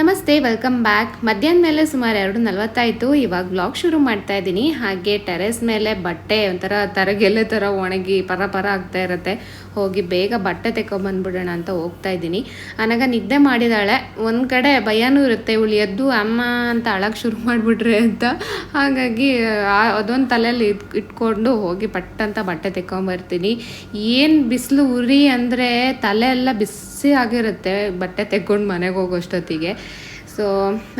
ನಮಸ್ತೆ welcome back ಮಧ್ಯಾಹ್ನ ಮೇಲೆ ಸುಮಾರು ಎರಡು ನಲ್ವತ್ತಾಯಿತು. ಇವಾಗ ಬ್ಲಾಗ್ ಶುರು ಮಾಡ್ತಾ ಇದ್ದೀನಿ. ಹಾಗೆ ಟೆರೆಸ್ ಮೇಲೆ ಬಟ್ಟೆ ಒಂಥರ ತರಗೆಲೆ ಥರ ಒಣಗಿ ಪರ ಪರ ಆಗ್ತಾ ಇರುತ್ತೆ. ಹೋಗಿ ಬೇಗ ಬಟ್ಟೆ ತೆಕೊಂಬಂದ್ಬಿಡೋಣ ಅಂತ ಹೋಗ್ತಾ ಇದ್ದೀನಿ. ಅನಗ ನಿದ್ದೆ ಮಾಡಿದಾಳೆ. ಒಂದು ಕಡೆ ಭಯನೂ ಇರುತ್ತೆ, ಇವಳು ಎದ್ದು ಅಮ್ಮ ಅಂತ ಅಳಕ್ಕೆ ಶುರು ಮಾಡಿಬಿಟ್ರೆ ಅಂತ. ಹಾಗಾಗಿ ಅದೊಂದು ತಲೆಯಲ್ಲಿ ಇಟ್ ಇಟ್ಕೊಂಡು ಹೋಗಿ ಪಟ್ಟಂತ ಬಟ್ಟೆ ತೆಕ್ಕೊಂಬರ್ತೀನಿ. ಏನು ಬಿಸಿಲು ಉರಿ ಅಂದರೆ ತಲೆ ಎಲ್ಲ ಬಿಸಿ ಆಗಿರುತ್ತೆ ಬಟ್ಟೆ ತೆಕ್ಕೊಂಡು ಮನೆಗೆ ಹೋಗೋಷ್ಟೊತ್ತಿಗೆ. ಸೊ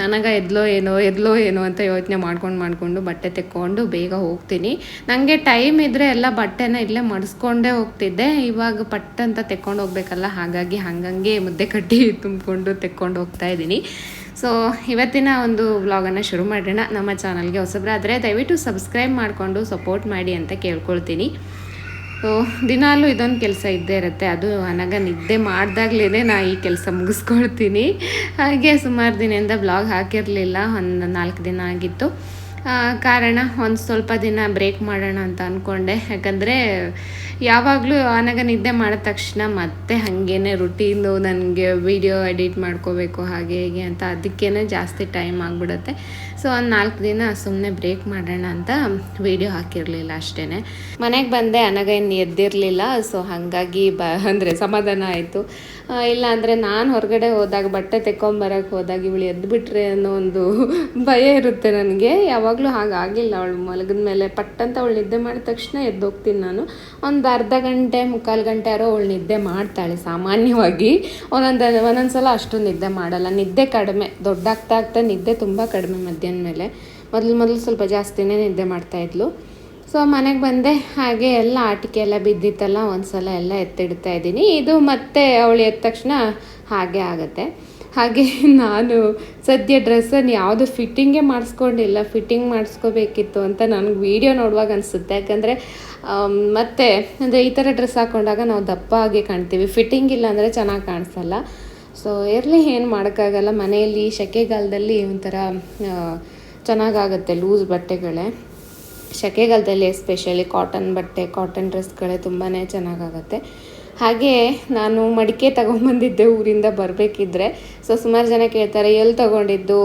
ನನಗೆ ಎದ್ಲೋ ಏನೋ ಎದ್ಲೋ ಏನೋ ಅಂತ ಯೋಚನೆ ಮಾಡ್ಕೊಂಡು ಮಾಡಿಕೊಂಡು ಬಟ್ಟೆ ತೆಕ್ಕೊಂಡು ಬೇಗ ಹೋಗ್ತೀನಿ. ನನಗೆ ಟೈಮ್ ಇದ್ದರೆ ಎಲ್ಲ ಬಟ್ಟೆನ ಇಲ್ಲೇ ಮಡಿಸ್ಕೊಂಡೇ ಹೋಗ್ತಿದ್ದೆ. ಇವಾಗ ಪಟ್ ಅಂತ ತೆಕ್ಕೊಂಡು ಹೋಗ್ಬೇಕಲ್ಲ, ಹಾಗಾಗಿ ಹಂಗಂಗೆ ಮುದ್ದೆ ಕಟ್ಟಿ ತುಂಬಿಕೊಂಡು ತೆಕ್ಕೊಂಡು ಹೋಗ್ತಾ ಇದ್ದೀನಿ. ಸೊ ಇವತ್ತಿನ ಒಂದು ವ್ಲಾಗನ್ನು ಶುರು ಮಾಡೋಣ. ನಮ್ಮ ಚಾನಲ್ಗೆ ಹೊಸಬ್ರಾದರೆ ದಯವಿಟ್ಟು ಸಬ್ಸ್ಕ್ರೈಬ್ ಮಾಡಿಕೊಂಡು ಸಪೋರ್ಟ್ ಮಾಡಿ ಅಂತ ಕೇಳ್ಕೊಳ್ತೀನಿ. ದಿನಾಲೂ ಇದೊಂದು ಕೆಲಸ ಇದ್ದೇ ಇರುತ್ತೆ. ಅದು ನನಗೆ ನಿದ್ದೆ ಮಾಡ್ದಾಗ್ಲೇ ನಾ ಈ ಕೆಲಸ ಮುಗಿಸ್ಕೊಳ್ತೀನಿ. ಹಾಗೆ ಸುಮಾರು ದಿನದಿಂದ ಬ್ಲಾಗ್ ಹಾಕಿರಲಿಲ್ಲ. ಒಂದು ನಾಲ್ಕು ದಿನ ಆಗಿತ್ತು. ಕಾರಣ ಒಂದು ಸ್ವಲ್ಪ ದಿನ ಬ್ರೇಕ್ ಮಾಡೋಣ ಅಂತ ಅಂದ್ಕೊಂಡೆ ಯಾಕಂದರೆ ಯಾವಾಗಲೂ ಆನಾಗ ನಿದ್ದೆ ಮಾಡಿದ ತಕ್ಷಣ ಮತ್ತೆ ಹಾಗೇನೆ ರುಟೀನು ನನಗೆ ವಿಡಿಯೋ ಎಡಿಟ್ ಮಾಡ್ಕೋಬೇಕು ಹಾಗೆ ಹೀಗೆ ಅಂತ ಅದಕ್ಕೇ ಜಾಸ್ತಿ ಟೈಮ್ ಆಗಿಬಿಡುತ್ತೆ. ಸೊ ಒಂದು ನಾಲ್ಕು ದಿನ ಸುಮ್ಮನೆ ಬ್ರೇಕ್ ಮಾಡೋಣ ಅಂತ ವಿಡಿಯೋ ಹಾಕಿರಲಿಲ್ಲ ಅಷ್ಟೇ ಮನೆಗೆ ಬಂದೆ ಅನಗ ಇನ್ನು ಎದ್ದಿರಲಿಲ್ಲ. ಸೊ ಹಾಗಾಗಿ ಬ, ಅಂದರೆ ಸಮಾಧಾನ ಆಯಿತು. ಇಲ್ಲ ಅಂದರೆ ನಾನು ಹೊರಗಡೆ ಹೋದಾಗ, ಬಟ್ಟೆ ತೆಕ್ಕೊಂಬರಕ್ಕೆ ಹೋದಾಗ ಇವಳು ಎದ್ದುಬಿಟ್ರೆ ಅನ್ನೋ ಒಂದು ಭಯ ಇರುತ್ತೆ ನನಗೆ. ಯಾವಾಗಲೂ ಹಾಗಾಗಿಲ್ಲ ಅವಳು ಮಲಗಿದ ಮೇಲೆ ಪಟ್ಟಂತ ಅವಳು ನಿದ್ದೆ ಮಾಡಿದ ತಕ್ಷಣ ಎದ್ದೋಗ್ತೀನಿ ನಾನು. ಒಂದು ಅರ್ಧ ಗಂಟೆ, ಮುಕ್ಕಾಲು ಗಂಟೆ ಯಾರೋ ಅವಳು ನಿದ್ದೆ ಮಾಡ್ತಾಳೆ ಸಾಮಾನ್ಯವಾಗಿ. ಒಂದೊಂದು ಒಂದೊಂದು ಸಲ ಅಷ್ಟು ನಿದ್ದೆ ಮಾಡಲ್ಲ. ನಿದ್ದೆ ಕಡಿಮೆ, ದೊಡ್ಡಾಗ್ತಾ ಆಗ್ತಾ ನಿದ್ದೆ ತುಂಬ ಕಡಿಮೆ ಮಧ್ಯಾಹ್ನ ಮೇಲೆ. ಮೊದಲು ಮೊದಲು ಸ್ವಲ್ಪ ಜಾಸ್ತಿನೇ ನಿದ್ದೆ ಮಾಡ್ತಾಯಿದ್ಲು ಸೊ, ಮನೆಗೆ ಬಂದೆ. ಹಾಗೆ ಎಲ್ಲ ಆಟಿಕೆ ಎಲ್ಲ ಬಿದ್ದಿತ್ತಲ್ಲ, ಒಂದ್ಸಲ ಎಲ್ಲ ಎತ್ತಿಡ್ತಾ ಇದ್ದೀನಿ. ಇದು ಮತ್ತೆ ಅವಳು ಎದ್ದ ತಕ್ಷಣ ಹಾಗೆ ಆಗುತ್ತೆ. ಹಾಗೆ ನಾನು ಸದ್ಯ ಡ್ರೆಸ್ಸನ್ನು ಯಾವುದು ಫಿಟ್ಟಿಂಗೇ ಮಾಡಿಸ್ಕೊಂಡಿಲ್ಲ, ಫಿಟ್ಟಿಂಗ್ ಮಾಡಿಸ್ಕೋಬೇಕಿತ್ತು ಅಂತ ನನಗೆ ವೀಡಿಯೋ ನೋಡುವಾಗ ಅನಿಸುತ್ತೆ. ಯಾಕಂದರೆ ಮತ್ತೆ, ಅಂದರೆ ಈ ಥರ ಡ್ರೆಸ್ ಹಾಕ್ಕೊಂಡಾಗ ನಾವು ದಪ್ಪ ಆಗಿ ಕಾಣ್ತೀವಿ. ಫಿಟ್ಟಿಂಗ್ ಇಲ್ಲ ಅಂದರೆ ಚೆನ್ನಾಗಿ ಕಾಣಿಸಲ್ಲ. ಸೊ ಇರಲಿ, ಏನು ಮಾಡೋಕ್ಕಾಗಲ್ಲ. ಮನೆಯಲ್ಲಿ ಸೆಕೆಗಾಲದಲ್ಲಿ ಒಂಥರ ಚೆನ್ನಾಗಾಗತ್ತೆ ಲೂಸ್ ಬಟ್ಟೆಗಳೇ. ಸೆಕೆಗಾಲದಲ್ಲಿ ಎಸ್ಪೆಷಲಿ ಕಾಟನ್ ಬಟ್ಟೆ ಕಾಟನ್ ಡ್ರೆಸ್ಗಳೇ ತುಂಬಾ ಚೆನ್ನಾಗಾಗತ್ತೆ. ಹಾಗೆ ನಾನು ಮಡಿಕೆ ತಗೊಂಬಂದಿದ್ದೆ ಊರಿಂದ ಬರಬೇಕಿದ್ರೆ. ಸೊ ಸುಮಾರು ಜನ ಕೇಳ್ತಾರೆ ಎಲ್ಲಿ ತಗೊಂಡಿದ್ದು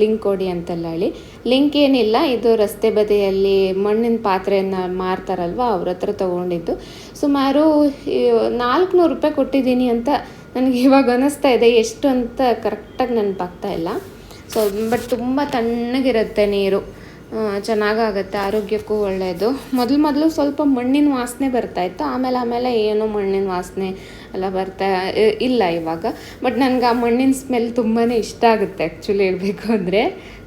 ಲಿಂಕ್ ಕೊಡಿ ಅಂತೆಲ್ಲ ಹೇಳಿ. ಲಿಂಕ್ ಏನಿಲ್ಲ, ಇದು ರಸ್ತೆ ಬದಿಯಲ್ಲಿ ಮಣ್ಣಿನ ಪಾತ್ರೆಯನ್ನು ಮಾರ್ತಾರಲ್ವ, ಅವ್ರ ಹತ್ರ ತೊಗೊಂಡಿದ್ದು. ಸುಮಾರು ನಾಲ್ಕುನೂರು ರೂಪಾಯಿ ಕೊಟ್ಟಿದ್ದೀನಿ ಅಂತ ನನಗೆ ಇವಾಗ ಅನ್ನಿಸ್ತಾ ಇದೆ. ಎಷ್ಟು ಅಂತ ಕರೆಕ್ಟಾಗಿ ನೆನಪಾಗ್ತಾ ಇಲ್ಲ. ಸೊ ಬಟ್ ತುಂಬ ತಣ್ಣಗಿರುತ್ತೆ ನೀರು. ಚೆನ್ನಾಗಾಗತ್ತೆ ಆರೋಗ್ಯಕ್ಕೂ ಒಳ್ಳೆಯದು ಮೊದಲು ಮೊದಲು ಸ್ವಲ್ಪ ಮಣ್ಣಿನ ವಾಸನೆ ಬರ್ತಾಯಿತ್ತು ಆಮೇಲೆ ಆಮೇಲೆ ಏನು ಮಣ್ಣಿನ ವಾಸನೆ ಎಲ್ಲ ಬರ್ತಾ ಇಲ್ಲ ಇವಾಗ. ಬಟ್ ನನಗೆ ಆ ಮಣ್ಣಿನ ಸ್ಮೆಲ್ ತುಂಬಾ ಇಷ್ಟ ಆಗುತ್ತೆ ಆ್ಯಕ್ಚುಲಿ ಹೇಳಬೇಕು ಅಂದರೆ.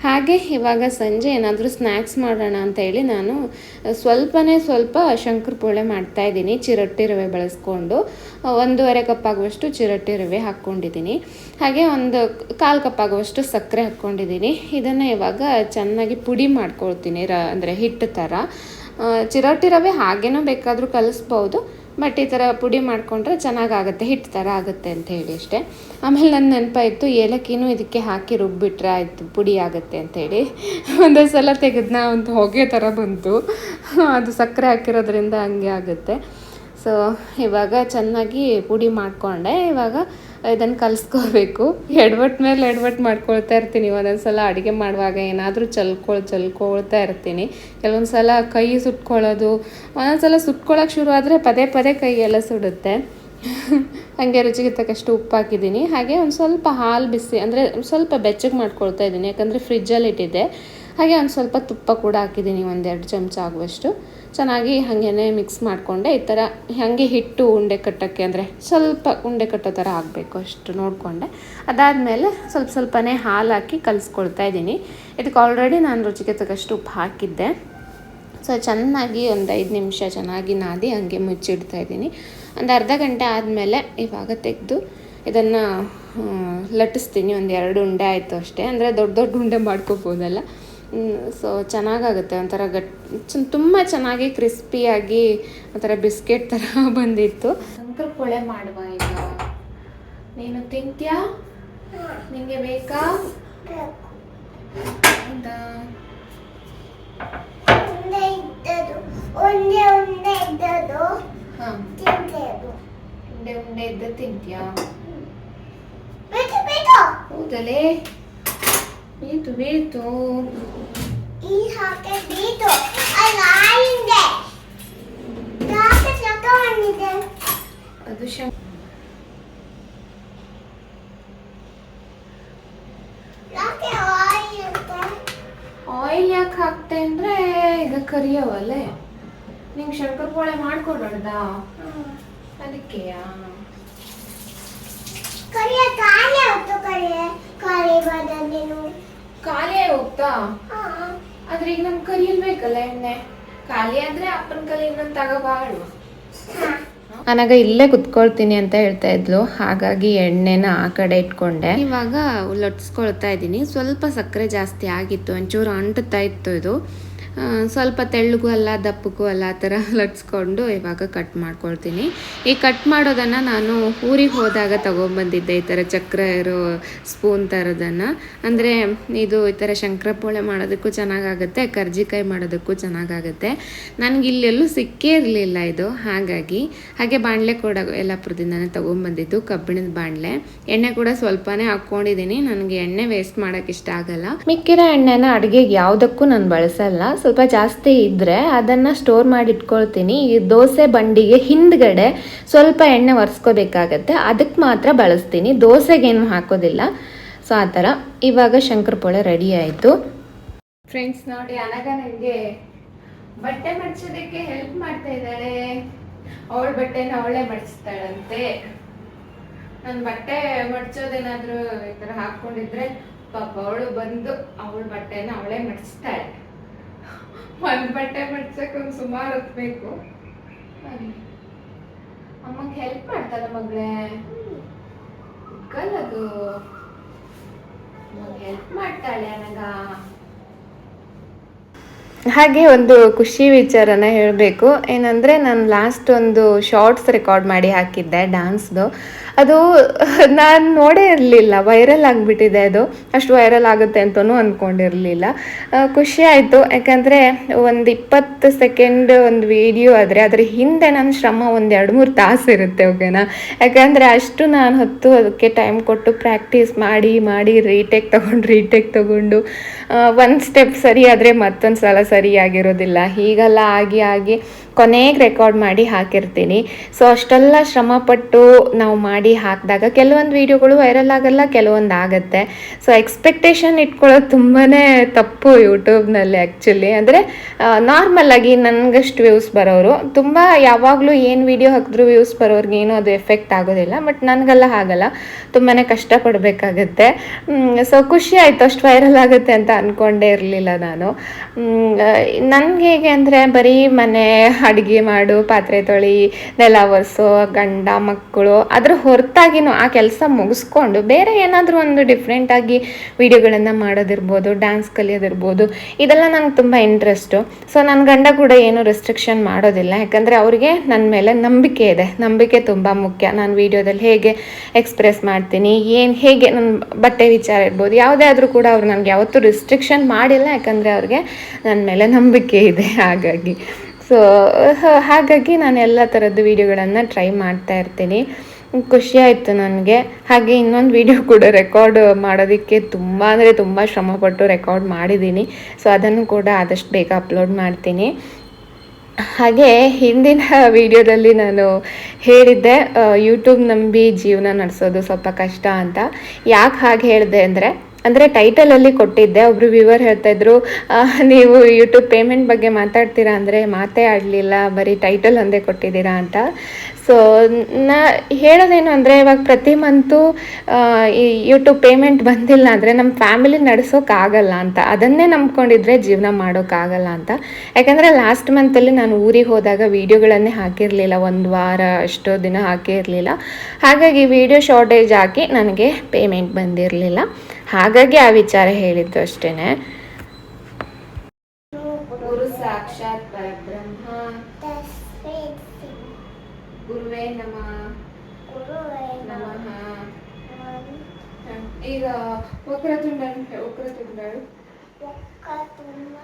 ಹಾಗೆ ಇವಾಗ ಸಂಜೆ ಏನಾದರೂ ಸ್ನ್ಯಾಕ್ಸ್ ಮಾಡೋಣ ಅಂತ ಹೇಳಿ ನಾನು ಸ್ವಲ್ಪನೇ ಸ್ವಲ್ಪ ಶಂಕರ್ ಪೋಳೆ ಮಾಡ್ತಾಯಿದ್ದೀನಿ ಚಿರೊಟ್ಟಿ ರವೆ ಬಳಸ್ಕೊಂಡು. ಒಂದೂವರೆ ಕಪ್ ಆಗುವಷ್ಟು ಚಿರಟ್ಟಿ ರವೆ ಹಾಕ್ಕೊಂಡಿದ್ದೀನಿ. ಹಾಗೆ ಒಂದು ಕಾಲು ಕಪ್ ಆಗುವಷ್ಟು ಸಕ್ಕರೆ ಹಾಕ್ಕೊಂಡಿದ್ದೀನಿ. ಇದನ್ನು ಇವಾಗ ಚೆನ್ನಾಗಿ ಪುಡಿ ಮಾಡ್ಕೊಳ್ತೀನಿ ರ, ಅಂದರೆ ಹಿಟ್ಟು ಥರ ಚಿರೋಟಿ ರವೆ ಹಾಗೇನೂ ಬೇಕಾದರೂ ಕಲಿಸ್ಬೋದು. ಬಟ್ ಈ ಥರ ಪುಡಿ ಮಾಡಿಕೊಂಡ್ರೆ ಚೆನ್ನಾಗಾಗುತ್ತೆ ಹಿಟ್ಟು ಥರ ಆಗುತ್ತೆ ಅಂತ ಹೇಳಿ ಅಷ್ಟೇ. ಆಮೇಲೆ ನನ್ನ ನೆನಪಾಯಿತು, ಏಲಕ್ಕಿನೂ ಇದಕ್ಕೆ ಹಾಕಿ ರುಬ್ಬಿಟ್ರೆ ಆಯಿತು, ಪುಡಿ ಆಗುತ್ತೆ ಅಂತೇಳಿ ಒಂದೇ ಸಲ ತೆಗೆದ್ನ ಒಂದು ಹೊಗೆ ಥರ ಬಂತು. ಅದು ಸಕ್ಕರೆ ಹಾಕಿರೋದ್ರಿಂದ ಹಂಗೆ ಆಗುತ್ತೆ. ಸೊ ಇವಾಗ ಚೆನ್ನಾಗಿ ಪುಡಿ ಮಾಡಿಕೊಂಡೆ. ಇವಾಗ ಇದನ್ನು ಕಲಿಸ್ಕೋಬೇಕು. ಎಡವಟ್ ಮೇಲೆ ಎಡವಟ್ ಮಾಡ್ಕೊಳ್ತಾ ಇರ್ತೀನಿ. ಒಂದೊಂದು ಸಲ ಅಡುಗೆ ಮಾಡುವಾಗ ಏನಾದರೂ ಚಲ್ಕೊಳ್, ಚಲ್ಕೊಳ್ತಾ ಇರ್ತೀನಿ. ಕೆಲವೊಂದು ಸಲ ಕೈ ಸುಟ್ಕೊಳ್ಳೋದು ಒಂದೊಂದು ಸಲ ಸುಟ್ಕೊಳ್ಳೋಕೆ ಶುರು ಆದರೆ ಪದೇ ಪದೇ ಕೈ ಎಲ್ಲ ಸುಡುತ್ತೆ. ಹಾಗೆ ರುಚಿಗೆ ತಕ್ಕಷ್ಟು ಉಪ್ಪು ಹಾಕಿದ್ದೀನಿ. ಹಾಗೆ ಒಂದು ಸ್ವಲ್ಪ ಹಾಲು ಬಿಸಿ, ಅಂದರೆ ಸ್ವಲ್ಪ ಬೆಚ್ಚಗೆ ಮಾಡ್ಕೊಳ್ತಾ ಇದ್ದೀನಿ. ಯಾಕಂದರೆ ಫ್ರಿಜ್ಜಲ್ಲಿ ಇಟ್ಟಿದ್ದೆ. ಹಾಗೆ ಒಂದು ಸ್ವಲ್ಪ ತುಪ್ಪ ಕೂಡ ಹಾಕಿದ್ದೀನಿ, ಒಂದೆರಡು ಚಮಚ ಆಗುವಷ್ಟು. ಚೆನ್ನಾಗಿ ಹಾಗೇ ಮಿಕ್ಸ್ ಮಾಡಿಕೊಂಡೆ. ಈ ಥರ ಹಾಗೆ ಹಿಟ್ಟು ಉಂಡೆ ಕಟ್ಟೋಕ್ಕೆ ಅಂದರೆ ಸ್ವಲ್ಪ ಉಂಡೆ ಕಟ್ಟೋ ಥರ ಆಗಬೇಕು ಅಷ್ಟು ನೋಡಿಕೊಂಡೆ. ಅದಾದಮೇಲೆ ಸ್ವಲ್ಪ ಸ್ವಲ್ಪನೇ ಹಾಲು ಹಾಕಿ ಕಲಿಸ್ಕೊಳ್ತಾ ಇದ್ದೀನಿ. ಇದಕ್ಕೆ ಆಲ್ರೆಡಿ ನಾನು ರುಚಿಗೆ ತಕ್ಕಷ್ಟು ಉಪ್ಪು ಹಾಕಿದ್ದೆ. ಸೊ ಚೆನ್ನಾಗಿ ಒಂದು ಐದು ನಿಮಿಷ ಚೆನ್ನಾಗಿ ನಾದಿ ಹಂಗೆ ಮುಚ್ಚಿಡ್ತಾ ಇದ್ದೀನಿ. ಒಂದು ಅರ್ಧ ಗಂಟೆ ಆದಮೇಲೆ ಇವಾಗ ತೆಗೆದು ಇದನ್ನು ಲಟ್ಟಿಸ್ತೀನಿ. ಒಂದು ಎರಡು ಉಂಡೆ ಆಯಿತು ಅಷ್ಟೇ. ಅಂದರೆ ದೊಡ್ಡ ದೊಡ್ಡ ಉಂಡೆ ಮಾಡ್ಕೋಬೋದಲ್ಲ. ಸೊ ಚೆನ್ನಾಗಾಗುತ್ತೆ. ಒಂಥರ ಗಟ್ ತುಂಬ ಚೆನ್ನಾಗಿ ಕ್ರಿಸ್ಪಿಯಾಗಿ ಒಂಥರ ಬಿಸ್ಕೆಟ್ ಥರ ಬಂದಿತ್ತು. ಶಂಕರ್ ಪೊಳೆ ಮಾಡುವ ಈಗ. ನೀನು ತಿಂತ್ಯಾ? ನಿಮಗೆ ಬೇಕಾ? ಒಂದೇ ಒಂದೇ ಉಂಡೆ ಉಂಡೆ ಇದ್ದ ತಿಂತ್ಯಾ? ಹೌದಲೇ? ಬೀತು ಬೀತು ಅದು ಶಂ ಯಾಕೆ ಆಯಿ ಅಂತ ಆಯಿಲ್ ಯಾಕೆ ಹಾಕ್ತೆ ಅಂದ್ರೆ ಈಗ ಕರಿಯವಲ್ಲೇ. ನಿಂಗೆ ಶಂಕರ್ ಪೋಳೆ ಬಂದ ನೀನು. ಖಾಲಿ ಹೋಗ್ತಾ? ಆದ್ರೆ ಈಗ ನಮ್ ಕಲಿಯಲ್ಬೇಕಲ್ಲ ಎಣ್ಣೆ. ಖಾಲಿ ಆದ್ರೆ ಅಪ್ಪನ ಕಲಿ ಇನ್ನೊಂದು ತಗೋಬಾಡುವ ನನಗ ಇಲ್ಲೇ ಕುತ್ಕೊಳ್ತೀನಿ ಅಂತ ಹೇಳ್ತಾ ಇದ್ಲು. ಹಾಗಾಗಿ ಎಣ್ಣೆನ ಆ ಕಡೆ ಇಟ್ಕೊಂಡೆ. ಇವಾಗ ಲಟ್ಸ್ಕೊಳ್ತಾ ಇದ್ದೀನಿ. ಸ್ವಲ್ಪ ಸಕ್ಕರೆ ಜಾಸ್ತಿ ಆಗಿತ್ತು. ಒಂಚೂರು ಅಂಟುತ್ತಾ ಇತ್ತು ಇದು. ಸ್ವಲ್ಪ ತೆಳ್ಳಗೂ ಅಲ್ಲ ದಪ್ಪಕ್ಕೂ ಅಲ್ಲ, ಆ ಥರ ಲಟ್ಸ್ಕೊಂಡು ಇವಾಗ ಕಟ್ ಮಾಡ್ಕೊಳ್ತೀನಿ. ಈ ಕಟ್ ಮಾಡೋದನ್ನು ನಾನು ಊರಿಗೆ ಹೋದಾಗ ತೊಗೊಂಬಂದಿದ್ದೆ, ಈ ಥರ ಚಕ್ರ ಇರೋ ಸ್ಪೂನ್ ಥರದನ್ನು. ಅಂದರೆ ಇದು ಈ ಥರ ಶಂಕರಪೋಳೆ ಮಾಡೋದಕ್ಕೂ ಚೆನ್ನಾಗಾಗುತ್ತೆ, ಕರ್ಜಿಕಾಯಿ ಮಾಡೋದಕ್ಕೂ ಚೆನ್ನಾಗಾಗುತ್ತೆ. ನನಗೆ ಇಲ್ಲೆಲ್ಲೂ ಸಿಕ್ಕೇ ಇರಲಿಲ್ಲ ಇದು, ಹಾಗಾಗಿ. ಹಾಗೆ ಬಾಣಲೆ ಕೂಡ ಯಲ್ಲಾಪುರದಿಂದನೇ ತೊಗೊಂಬಂದಿದ್ದು, ಕಬ್ಬಿಣದ ಬಾಣಲೆ. ಎಣ್ಣೆ ಕೂಡ ಸ್ವಲ್ಪನೇ ಹಾಕ್ಕೊಂಡಿದ್ದೀನಿ, ನನಗೆ ಎಣ್ಣೆ ವೇಸ್ಟ್ ಮಾಡೋಕೆ ಇಷ್ಟ ಆಗಲ್ಲ. ಮಿಕ್ಕಿರೋ ಎಣ್ಣೆನ ಅಡುಗೆಗೆ ಯಾವುದಕ್ಕೂ ನಾನು ಬಳಸಲ್ಲ ಸ್ವಲ್ಪ ಜಾಸ್ತಿ ಇದ್ರೆ ಅದನ್ನು ಸ್ಟೋರ್ ಮಾಡಿ ಇಟ್ಕೊಳ್ತೀನಿ ಈ ದೋಸೆ ಬಂಡಿಗೆ ಹಿಂದ್ಗಡೆ ಸ್ವಲ್ಪ ಎಣ್ಣೆ ಒರೆಸ್ಕೋಬೇಕಾಗತ್ತೆ. ಅದಕ್ಕೆ ಮಾತ್ರ ಬಳಸ್ತೀನಿ. ದೋಸೆಗೇನು ಹಾಕೋದಿಲ್ಲ. ಸೊ ಆ ಥರ. ಇವಾಗ ಶಂಕರಪೊಳೆ ರೆಡಿ ಆಯಿತು. ಫ್ರೆಂಡ್ಸ್ ನೋಡಿ ಅನಗ ನನಗೆ ಬಟ್ಟೆ ಮಡ್ಚೋದಕ್ಕೆ ಹೆಲ್ಪ್ ಮಾಡ್ತಾ ಇದ್ದಾಳೆ. ಅವಳ ಬಟ್ಟೆನ ಅವಳೇ ಮಡಿಸ್ತಾಳಂತೆ. ನನ್ನ ಬಟ್ಟೆ ಮಡ್ಚೋದೇನಾದ್ರೂ ಈ ಥರ ಹಾಕ್ಕೊಂಡಿದ್ರೆ ಪಾಪ ಅವಳು ಬಂದು ಅವಳ ಬಟ್ಟೆನ ಅವಳೇ ಮಡಿಸ್ತಾಳೆ. ಒಂದು ಬಟ್ಟೆ ಮಡ್ಸಕ್ಕೆ ಒಂದು ಸುಮಾರು ಹೊತ್ಬೇಕು ಅಮ್ಮಂಗೆ ಹೆಲ್ಪ್ ಮಾಡ್ತಾರ ಮಗಳೇ. ಕಲ್ಲದು. ಹೆಲ್ಪ್ ಮಾಡ್ತಾಳೆ ನನಗ ಹಾಗೆ ಒಂದು ಖುಷಿ ವಿಚಾರನ ಹೇಳಬೇಕು. ಏನಂದರೆ ನಾನು ಲಾಸ್ಟ್ ಒಂದು ಶಾರ್ಟ್ಸ್ ರೆಕಾರ್ಡ್ ಮಾಡಿ ಹಾಕಿದ್ದೆ ಡ್ಯಾನ್ಸ್ದು ಅದು ನಾನು ನೋಡೇ ಇರಲಿಲ್ಲ ವೈರಲ್ ಆಗಿಬಿಟ್ಟಿದೆ ಅದು. ಅಷ್ಟು ವೈರಲ್ ಆಗುತ್ತೆ ಅಂತಲೂ ಅಂದ್ಕೊಂಡಿರಲಿಲ್ಲ ಖುಷಿ ಆಯಿತು. ಯಾಕಂದರೆ ಒಂದು ಇಪ್ಪತ್ತು ಸೆಕೆಂಡ್ ಒಂದು ವಿಡಿಯೋ ಆದರೆ ಅದರ ಹಿಂದೆ ನನ್ನ ಶ್ರಮ ಒಂದು ಎರಡು ಮೂರು ತಾಸು ಇರುತ್ತೆ ಓಕೆನಾ ಯಾಕಂದರೆ ಅಷ್ಟು ನಾನು ಹೊತ್ತು, ಅದಕ್ಕೆ ಟೈಮ್ ಕೊಟ್ಟು ಪ್ರಾಕ್ಟೀಸ್ ಮಾಡಿ ಮಾಡಿ ರೀಟೇಕ್ ತೊಗೊಂಡು ರೀಟೇಕ್ ತೊಗೊಂಡು ಒಂದು ಸ್ಟೆಪ್ ಸರಿ ಆದರೆ ಮತ್ತೊಂದು ಸಲ ಸರಿಯಾಗಿರೋದಿಲ್ಲ. ಹೀಗೆಲ್ಲ ಆಗಿ ಆಗಿ ಕೊನೆಗೆ ರೆಕಾರ್ಡ್ ಮಾಡಿ ಹಾಕಿರ್ತೀನಿ. ಸೊ ಅಷ್ಟೆಲ್ಲ ಶ್ರಮಪಟ್ಟು ನಾವು ಮಾಡಿ ಹಾಕಿದಾಗ ಕೆಲವೊಂದು ವೀಡಿಯೋಗಳು ವೈರಲ್ ಆಗಲ್ಲ, ಕೆಲವೊಂದು ಆಗುತ್ತೆ. ಸೊ ಎಕ್ಸ್ಪೆಕ್ಟೇಷನ್ ಇಟ್ಕೊಳ್ಳೋದು ತುಂಬಾ ತಪ್ಪು ಯೂಟ್ಯೂಬ್ನಲ್ಲಿ ಆ್ಯಕ್ಚುಲಿ ಅಂದರೆ ನಾರ್ಮಲ್ ಆಗಿ ನನಗಷ್ಟು ವ್ಯೂಸ್ ಬರೋರು, ತುಂಬ ಯಾವಾಗಲೂ ಏನು ವೀಡಿಯೋ ಹಾಕಿದ್ರು ವ್ಯೂಸ್ ಬರೋರ್ಗೆ ಏನೂ ಅದು ಎಫೆಕ್ಟ್ ಆಗೋದಿಲ್ಲ ಬಟ್ ನನಗೆಲ್ಲ ಆಗಲ್ಲ. ತುಂಬಾ ಕಷ್ಟಪಡಬೇಕಾಗತ್ತೆ. ಸೊ ಖುಷಿ ಆಯಿತು, ಅಷ್ಟು ವೈರಲ್ ಆಗುತ್ತೆ ಅಂತ ಅಂದ್ಕೊಂಡೇ ಇರಲಿಲ್ಲ ನಾನು. ನನಗೆ ಹೇಗೆ ಅಂದರೆ ಬರೀ ಮನೆ ಅಡುಗೆ ಮಾಡು, ಪಾತ್ರೆ ತೊಳಿ, ನೆಲ ಒರೆಸು, ಗಂಡ, ಮಕ್ಕಳು. ಅದ್ರ ಹೊರತಾಗಿನೂ ಆ ಕೆಲಸ ಮುಗಿಸ್ಕೊಂಡು ಬೇರೆ ಏನಾದರೂ ಒಂದು ಡಿಫ್ರೆಂಟಾಗಿ ವಿಡಿಯೋಗಳನ್ನು ಮಾಡೋದಿರ್ಬೋದು ಡ್ಯಾನ್ಸ್ ಕಲಿಯೋದಿರ್ಬೋದು. ಇದೆಲ್ಲ ನನಗೆ ತುಂಬ ಇಂಟ್ರೆಸ್ಟು ಸೊ ನನ್ನ ಗಂಡ ಕೂಡ ಏನು ರೆಸ್ಟ್ರಿಕ್ಷನ್ ಮಾಡೋದಿಲ್ಲ. ಯಾಕಂದರೆ ಅವರಿಗೆ ನನ್ನ ಮೇಲೆ ನಂಬಿಕೆ ಇದೆ. ನಂಬಿಕೆ ತುಂಬ ಮುಖ್ಯ. ನಾನು ವಿಡಿಯೋದಲ್ಲಿ ಹೇಗೆ ಎಕ್ಸ್ಪ್ರೆಸ್ ಮಾಡ್ತೀನಿ, ಏನು ಹೇಗೆ ನನ್ನ ಬಟ್ಟೆ ವಿಚಾರ ಇರ್ಬೋದು, ಯಾವುದೇ ಆದರೂ ಕೂಡ ಅವ್ರು ನನಗೆ ಯಾವತ್ತೂ ರಿಸ್ಟ್ರಿಕ್ಷನ್ ಮಾಡಿಲ್ಲ. ಯಾಕಂದರೆ ಅವ್ರಿಗೆ ನನ್ನ ಮೇಲೆ ನಂಬಿಕೆ ಇದೆ. ಹಾಗಾಗಿ ಸೊ ಹಾಗಾಗಿ ನಾನು ಎಲ್ಲ ಥರದ್ದು ವೀಡಿಯೋಗಳನ್ನು ಟ್ರೈ ಮಾಡ್ತಾ ಇರ್ತೀನಿ. ಖುಷಿ ಆಯಿತು ನನಗೆ. ಹಾಗೆ ಇನ್ನೊಂದು ವಿಡಿಯೋ ಕೂಡ ರೆಕಾರ್ಡ್ ಮಾಡೋದಕ್ಕೆ ತುಂಬ ಅಂದರೆ ತುಂಬ ಶ್ರಮಪಟ್ಟು ರೆಕಾರ್ಡ್ ಮಾಡಿದ್ದೀನಿ. ಸೊ ಅದನ್ನು ಕೂಡ ಆದಷ್ಟು ಬೇಗ ಅಪ್ಲೋಡ್ ಮಾಡ್ತೀನಿ. ಹಾಗೆ ಹಿಂದಿನ ವಿಡಿಯೋದಲ್ಲಿ ನಾನು ಹೇಳಿದ್ದೆ ಯೂಟ್ಯೂಬ್ ನಂಬಿ ಜೀವನ ನಡೆಸೋದು ಸ್ವಲ್ಪ ಕಷ್ಟ ಅಂತ. ಯಾಕೆ ಹಾಗೆ ಹೇಳಿದೆ ಅಂದರೆ ಅಂದರೆ ಟೈಟಲಲ್ಲಿ ಕೊಟ್ಟಿದ್ದೆ. ಒಬ್ರು ವ್ಯೂವರ್ ಹೇಳ್ತಾ ಇದ್ರು ನೀವು ಯೂಟ್ಯೂಬ್ ಪೇಮೆಂಟ್ ಬಗ್ಗೆ ಮಾತಾಡ್ತೀರಾ ಅಂದರೆ ಮಾತೇ ಆಡಲಿಲ್ಲ, ಬರೀ ಟೈಟಲ್ ಒಂದೇ ಕೊಟ್ಟಿದ್ದೀರಾ ಅಂತ. ಸೊ ನಾ, ಹೇಳೋದೇನು ಅಂದರೆ ಇವಾಗ ಪ್ರತಿ ಮಂತು ಈ ಯೂಟ್ಯೂಬ್ ಪೇಮೆಂಟ್ ಬಂದಿಲ್ಲ ಅಂದರೆ ನಮ್ಮ ಫ್ಯಾಮಿಲಿ ನಡೆಸೋಕ್ಕಾಗಲ್ಲ ಅಂತ. ಅದನ್ನೇ ನಂಬ್ಕೊಂಡಿದ್ರೆ ಜೀವನ ಮಾಡೋಕ್ಕಾಗಲ್ಲ ಅಂತ. ಯಾಕಂದರೆ ಲಾಸ್ಟ್ ಮಂತಲ್ಲಿ ನಾನು ಊರಿಗೆ ಹೋದಾಗ ವೀಡಿಯೋಗಳನ್ನೇ ಹಾಕಿರಲಿಲ್ಲ. ಒಂದು ವಾರ ಅಷ್ಟೋ ದಿನ ಹಾಕಿರಲಿಲ್ಲ. ಹಾಗಾಗಿ ವಿಡಿಯೋ ಶಾರ್ಟೇಜ್ ಹಾಕಿ ನನಗೆ ಪೇಮೆಂಟ್ ಬಂದಿರಲಿಲ್ಲ. ಹಾಗಾಗಿ ಆ ವಿಚಾರ ಹೇಳಿದ್ದು ಅಷ್ಟೇನೆ. ಗುರು ಸಾಕ್ಷಾತ್ ಪರಬ್ರಹ್ಮ. ಗುರುವೇ ನಮಃ. ಗುರುವೇ ನಮಃ. ಈಗ ವಕ್ರತುಂಡ ವಕ್ರತುಂಡಳು ಒಕ್ಕ ತುಂಬ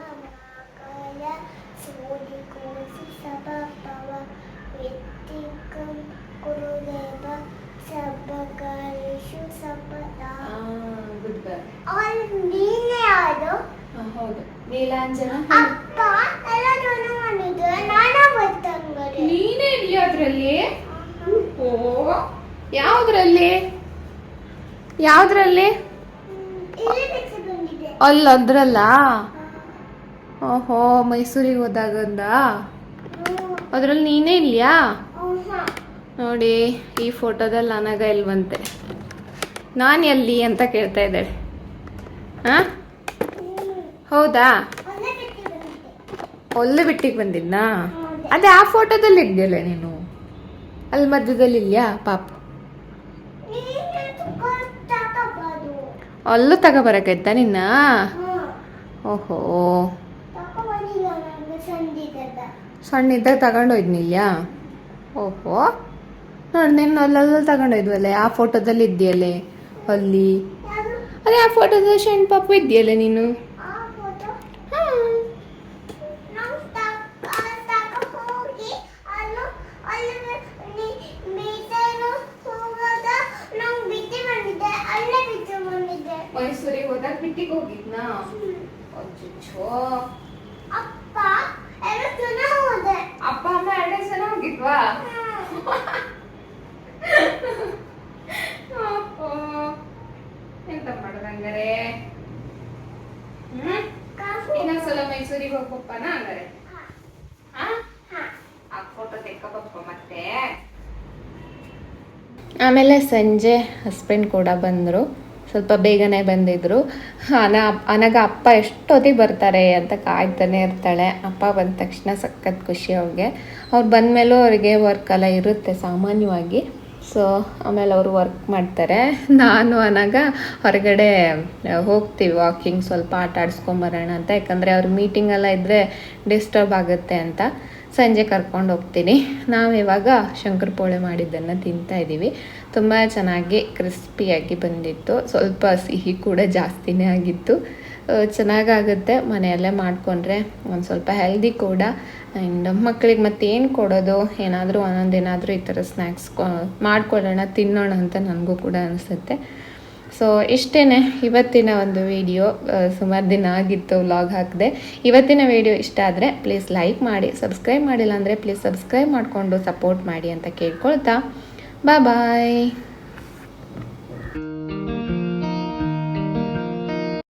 ನೀನೇ ಯಾವುದು ಹೌದು. ನೀಲಾಂಜನ ಅಪ್ಪ ಎಲ್ಲ ಜನ ಮಾಡಿದ್ರು? ನಾನಾ ಬರ್ತಂಗರೆ ನೀನೇ ಇದೆಯಾ ಅದ್ರಲ್ಲಿ ಓ ಯಾವ್ದ್ರಲ್ಲಿ? ಯಾವ್ದ್ರಲ್ಲಿ? ಅಲ್ಲ ಅದ್ರಲ್ಲ? ಓಹೋ ಮೈಸೂರಿಗೆ ಹೋದಾಗಂದ ಅದ್ರಲ್ಲಿ ನೀನೇ ಇಲ್ಯಾ ನೋಡಿ ಈ ಫೋಟೋದಲ್ಲಿ ನನಗ ಇಲ್ವಂತೆ. ನಾನು ಎಲ್ಲಿ ಅಂತ ಕೇಳ್ತಾ ಇದ್ದಾಳೆ. ಹಾ? ಹೌದಾ? ಒಲ್ಲೆ ಬಿಟ್ಟಿಗೆ ಬಂದಿದ್ನಾ? ಅದೇ ಆ ಫೋಟೋದಲ್ಲಿ ಇದೆಯಲ್ಲ ನೀನು? ಅಲ್ಲಿ ಮಧ್ಯದಲ್ಲಿ ಇಲ್ಯಾ ಪಾಪ? ಅಲ್ಲೂ ತಗೋಬರಕೈತಾ ನಿನ್ನ? ಓಹೋ. ಸಣ್ಣಿದ್ದಾಗ ತಗೊಂಡೋಯ್ದ್ನಿಲ್ಯಾ ಓಹೋ. ನೋಡಿ ನಿನ್ನ ಅಲ್ಲೆಲ್ಲ ತಗೊಂಡೋಯ್ದ್ವಲ್ಲ ಆ ಫೋಟೋದಲ್ಲಿ ಇದೆಯಲ್ಲೇ ಅಲ್ಲಿ? ಅದೇ ಆ ಫೋಟೋದ ಶಣ್ ಪಾಪು ಇದೆಯಲ್ಲ ನೀನು? ಮೈಸೂರಿಗೆ ಹೋದಾಗ ಬಿಟ್ಟಿಗೆ ಹೋಗಿದ್ನಾ? ಅಚ್ಚುಚ್ಚೋ ಅಪ್ಪ ಎರಡು ಜನ ಹೋದೆ. ಅಪ್ಪ ಅಮ್ಮ ಎರಡೇ ಸಲ ಹೋಗಿದ್ವಾ? ಮೈಸೂರಿಗೆ ಹೋಗ್ಬಪ್ಪನ ಹಂಗಾರೆ? ಹಾ. ಹಾ? ಆ ಫೋಟೋ ತೆಕ್ಕಬಪ್ಪ ಮತ್ತೆ. ಆಮೇಲೆ ಸಂಜೆ ಹಸ್ಬೆಂಡ್ ಕೂಡ ಬಂದರು. ಸ್ವಲ್ಪ ಬೇಗನೆ ಬಂದಿದ್ರು. ಅನ ಅನಗ ಅಪ್ಪ ಎಷ್ಟೊತ್ತಿಗೆ ಬರ್ತಾರೆ ಅಂತ ಕಾಯ್ತಾನೆ ಇರ್ತಾಳೆ. ಅಪ್ಪ ಬಂದ ತಕ್ಷಣ ಸಖತ್ ಖುಷಿ ಅವ್ರಿಗೆ. ಅವ್ರು ಬಂದಮೇಲೂ ಅವರಿಗೆ ವರ್ಕ್ ಎಲ್ಲ ಇರುತ್ತೆ ಸಾಮಾನ್ಯವಾಗಿ. ಸೊ ಆಮೇಲೆ ಅವರು ವರ್ಕ್ ಮಾಡ್ತಾರೆ. ನಾನು ಅನಾಗ ಹೊರಗಡೆ ಹೋಗ್ತೀವಿ ವಾಕಿಂಗ್ ಸ್ವಲ್ಪ ಆಟ ಆಡಿಸ್ಕೊಂಬರೋಣ ಅಂತ. ಯಾಕಂದರೆ ಅವ್ರ ಮೀಟಿಂಗ್ ಎಲ್ಲ ಇದ್ದರೆ ಡಿಸ್ಟರ್ಬ್ ಆಗುತ್ತೆ ಅಂತ ಸಂಜೆ ಕರ್ಕೊಂಡು ಹೋಗ್ತೀನಿ. ನಾವು ಇವಾಗ ಶಂಕರಪೋಳೆ ಮಾಡಿದ್ದನ್ನು ತಿಂತಾ ಇದ್ದೀವಿ ತುಂಬ ಚೆನ್ನಾಗಿ ಕ್ರಿಸ್ಪಿಯಾಗಿ ಬಂದಿತ್ತು. ಸ್ವಲ್ಪ ಸಿಹಿ ಕೂಡ ಜಾಸ್ತಿನೇ ಆಗಿತ್ತು. ಚೆನ್ನಾಗಾಗುತ್ತೆ. ಮನೆಯಲ್ಲೇ ಮಾಡಿಕೊಂಡ್ರೆ ಒಂದು ಸ್ವಲ್ಪ ಹೆಲ್ದಿ ಕೂಡ. ಆ್ಯಂಡ್ ಮಕ್ಕಳಿಗೆ ಮತ್ತೇನು ಕೊಡೋದು? ಏನಾದರೂ ಒಂದೊಂದು ಏನಾದರೂ ಈ ಥರ ಸ್ನ್ಯಾಕ್ಸ್ ಮಾಡ್ಕೊಳ್ಳೋಣ, ತಿನ್ನೋಣ ಅಂತ ನನಗೂ ಕೂಡ ಅನಿಸುತ್ತೆ. ಸೊ ಇಷ್ಟೇ ಇವತ್ತಿನ ಒಂದು ವಿಡಿಯೋ ಸುಮಾರು ದಿನ ಆಗಿತ್ತು ವ್ಲಾಗ್ ಹಾಕಿದೆ. ಇವತ್ತಿನ ವಿಡಿಯೋ ಇಷ್ಟ ಆದರೆ ಪ್ಲೀಸ್ ಲೈಕ್ ಮಾಡಿ ಸಬ್ಸ್ಕ್ರೈಬ್ ಮಾಡಿಲ್ಲ ಅಂದರೆ ಪ್ಲೀಸ್ ಸಬ್ಸ್ಕ್ರೈಬ್ ಮಾಡಿಕೊಂಡು ಸಪೋರ್ಟ್ ಮಾಡಿ ಅಂತ ಕೇಳ್ಕೊಳ್ತಾ. ಬಾಯ್